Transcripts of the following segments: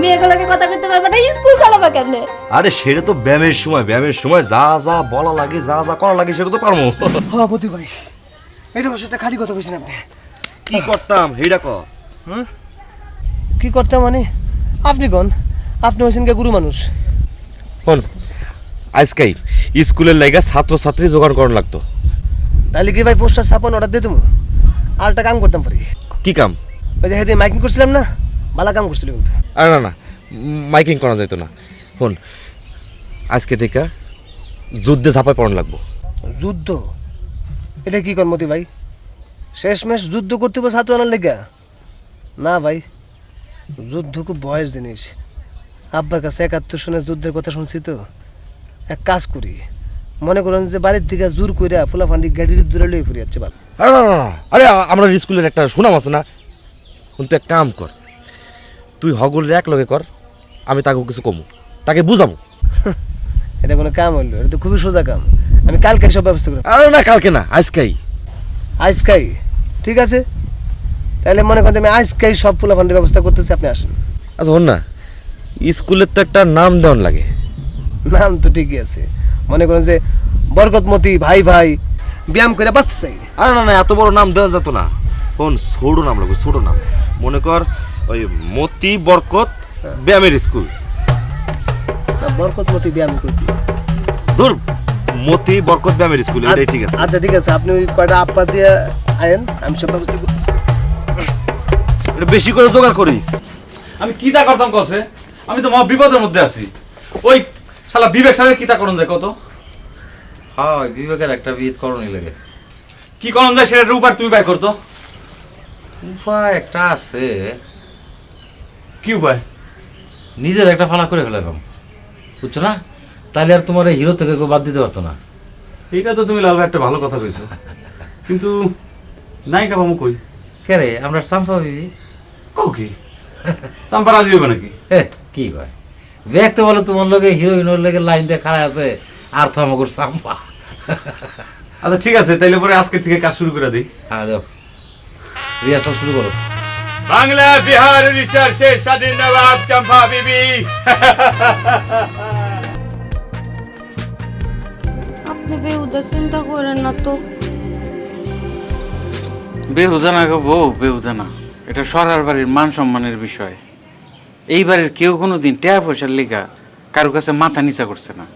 মেয়েগুলোকে কথা কইতে পারবে না স্কুল চালাবা কেন আরে সেটা তো ব্যায়ামের সময় ব্যায়ামের সময় যা যা বলা লাগে যা যা করা লাগে সেটা তো পারব। হ্যাঁ বদি ভাই। এটা বসে খালি কথা বলছেন আপনি। কি করতাম? হেইটা ক। কি করতে মানে? আপনি কোন? আপনি হয়েছেন কে গুরু মানুষ। শোন আজকাই স্কুলের লাইগা ছাত্র ছাত্রী জোগাড় করানো লাগতো। তাহলে কি ভাই পোস্টার ছাপান অর্ডার দিয়ে দেবো আর একটা কাম করতাম পারি। কি কাম? ওই যে হেদিন মাইকিং করছিলাম না ভালো কাম করছিল কিন্তু। আরে না না মাইকিং করা যাইতো না। শোন আজকে থেকে যুদ্ধে ঝাঁপায় পড়ানো লাগবো। যুদ্ধ? এটা কি কর মতি ভাই? শেষমেশ যুদ্ধ করতে হবে ছাত্র আনার লেগা? না ভাই যুদ্ধ খুব বয়স জিনিস। আব্বার কাছে একাত্তর শুনে যুদ্ধের কথা শুনছি তো। এক কাজ করি মনে করেন যে বাড়ির থেকে জোর কইরা ফুলাফান্ডি গাড়ির দূরে লই ফুরি যাচ্ছে আরে আমরা স্কুলের একটা সুনাম আছে না। শুন তুই এক কাম কর তুই হগল এক লগে কর আমি তাকে কিছু কমু। তাকে বুঝাবো এটা কোনো কাম হইল এটা তো খুবই সোজা কাম। আমি কালকে সব ব্যবস্থা করি আরে না কালকে না আজকাই। আজকাই? ঠিক আছে? তাহলে মনে করেন আমি আজকাই সব ফুলাফান্ডির ব্যবস্থা করতেছি আপনি আসেন। আচ্ছা হন না স্কুলের তো একটা নাম দেওয়ান লাগে। নাম তো ঠিকই আছে। মনে করেন যে বরকতমতি ভাই ভাই ব্যায়াম করে বাঁচতে চাই। আরে না না এত বড় নাম দেওয়া যেত না। শোন ছোট নাম লাগবে ছোট নাম। মনে কর ওই মতি বরকত ব্যায়ামের স্কুল। না, বরকতমতি ব্যায়াম করতে। ধর মতি বরকত ব্যায়ামের স্কুল এটাই ঠিক আছে। আচ্ছা ঠিক আছে আপনি ওই কয়টা আপা দিয়ে আয়েন আমি সব ব্যবস্থা করতেছি এটা বেশি করে জোগাড় করিস। আমি কি তা করতাম কছে আমি তো মহা বিপদের মধ্যে আছি। ওই শালা বিবেক সালের কি তা করণ যায় কত হয় বিবেকের একটা বিহিত করণই লাগে। কি করণ যায় সেটা উপার তুমি বাই করতো। উপায় একটা আছে কি উপায় নিজের একটা ফালা করে ফেলাম বুঝছ না? তাহলে আর তোমার এই হিরো থেকে কেউ বাদ দিতে পারতো না। এইটা তো তুমি লাল ভাই একটা ভালো কথা কইছো। কিন্তু নায়িকা বামু কই? কে রে? আমরা সাম্পা বিবি। কও কি? সাম্পা রাজি হবে নাকি? হে কি কয়? দেখতে বলে তোমার লগে হিরোইনের লগে লাইন দিয়ে খাড়া আছে আর তো আমাকে সাম্পা। আচ্ছা ঠিক আছে তাইলে পরে আজকে থেকে কাজ শুরু করে দিই। হ্যাঁ দেখো রিহার্সাল শুরু করো। বাংলা বিহার উড়িষ্যার শেষ স্বাধীন নবাব চম্পা বিবি। আপনি বেহুদা চিন্তা করেন না তো। বেহুদা না গো বউ বেহুদা না। এটা সরার বাড়ির মান সম্মানের বিষয়। এই বাড়ির কেউ কোনো দিন টাকা পয়সার লেগা কারও কাছে মাথা নিচা করছে না।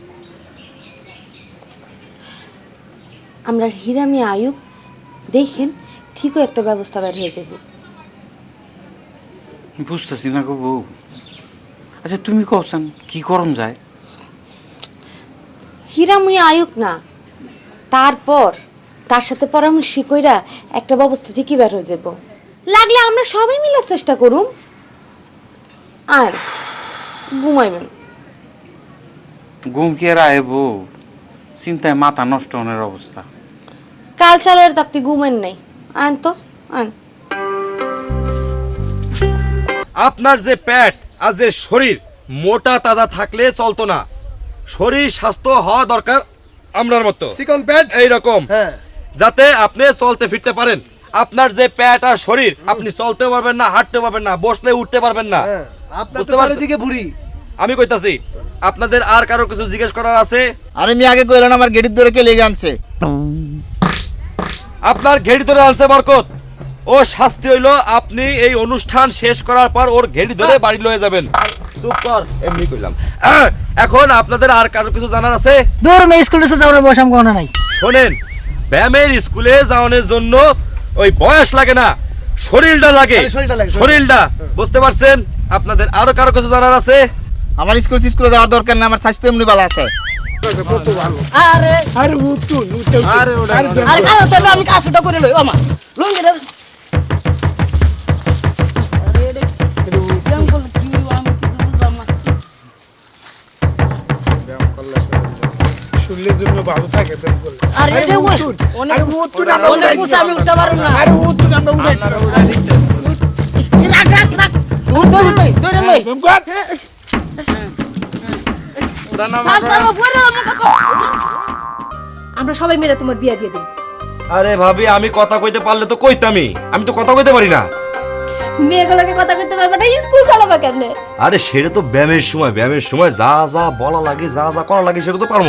আমরা হিরামি আয়ুব দেখেন ঠিকও একটা ব্যবস্থা বের হয়ে যাব। বুঝতেছি না গো বউ। আচ্ছা তুমি কওছেন কি করম যায়? হিরামুই আয়ুক না। তারপর তার সাথে পরামর্শ কইরা একটা ব্যবস্থা ঠিকই বের হয়ে যাব লাগলে আমরা সবাই মিলে চেষ্টা করুম। আর ঘুমাইবেন। ঘুম কি আর আয় বউ? চিন্তায় মাথা নষ্ট হওয়ার অবস্থা। কাল চালের তাপ্তি ঘুমেন নাই। আন তো আন আপনার যে প্যাট আর যে শরীর মোটা তাজা থাকলে চলতো না। শরীর স্বাস্থ্য হওয়া দরকার আমরার মতো। চিকন প্যাড এই রকম হ্যাঁ। যাতে আপনি চলতে ফিরতে পারেন। আপনার যে পেট আর শরীর আপনি চলতে পারবেন না হাঁটতে পারবেন না বসলে উঠতে পারবেন না। হ্যাঁ বুড়ি আমি কইতাছি আপনাদের আর কারও কিছু জিজ্ঞেস করার আছে? আরে আমি আগে কইলেন আমার গেটির ধরে কে লেগে আনছে। আপনার ঘেড়ি ধরে আনছে বরকত। ও শাস্তি হইল আপনি এই অনুষ্ঠান শেষ করার পর ওর ঘেড়ি ধরে বাড়ি লয়ে যাবেন। চুপ কর এমনি কইলাম। এখন আপনাদের আর কারও কিছু জানার আছে? দূর মে স্কুল টিস্কুল যাওয়ার বসাম কোনো নাই। শোনেন ব্যায়ামের স্কুলে যাওয়ানোর জন্য ওই বয়স লাগে না শরীরটা লাগে। শরীরটা বুঝতে পারছেন? আপনাদের আরও কারও কিছু জানার আছে? আমার স্কুল স্কুলে যাওয়ার দরকার না আমার স্বাস্থ্য এমনি ভালো আছে। আরে আরে উঠু উঠু আরে আরে আমি কাজটা করে লই আমা লঙ্গি শরীরের জন্য ভালো থাকে ব্যায়াম করলে আরে এটা ওই অনেক অনেক কুসা আমি উঠতে পারব না। আরে উঠু আমরা উঠাই রাখ রাখ রাখ। উঠ ধরে লই ধরে লই ব্যায়াম কর। স্যার, স্যার, উপরে আমরা সবাই মিলে তোমার বিয়া দিয়ে দিই। আরে ভাবি আমি কথা কইতে পারলে তো কইতামই। আমি তো কথা কইতে পারি না। মেয়েগুলোকে কথা করতে পারবে না স্কুল চালাবা কেন আরে সেটা তো ব্যায়ামের সময় ব্যায়ামের সময় যা যা বলা লাগে যা যা করা লাগে সেটা তো পারব।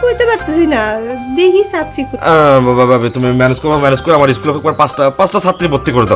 কইতে পারতেছি না দেখি ছাত্রী আহ, বাবা, বাবা, তুমি ম্যানেজ করো ম্যানেজ করে আমার স্কুলে পাঁচটা পাঁচটা ছাত্রী ভর্তি করে দাও।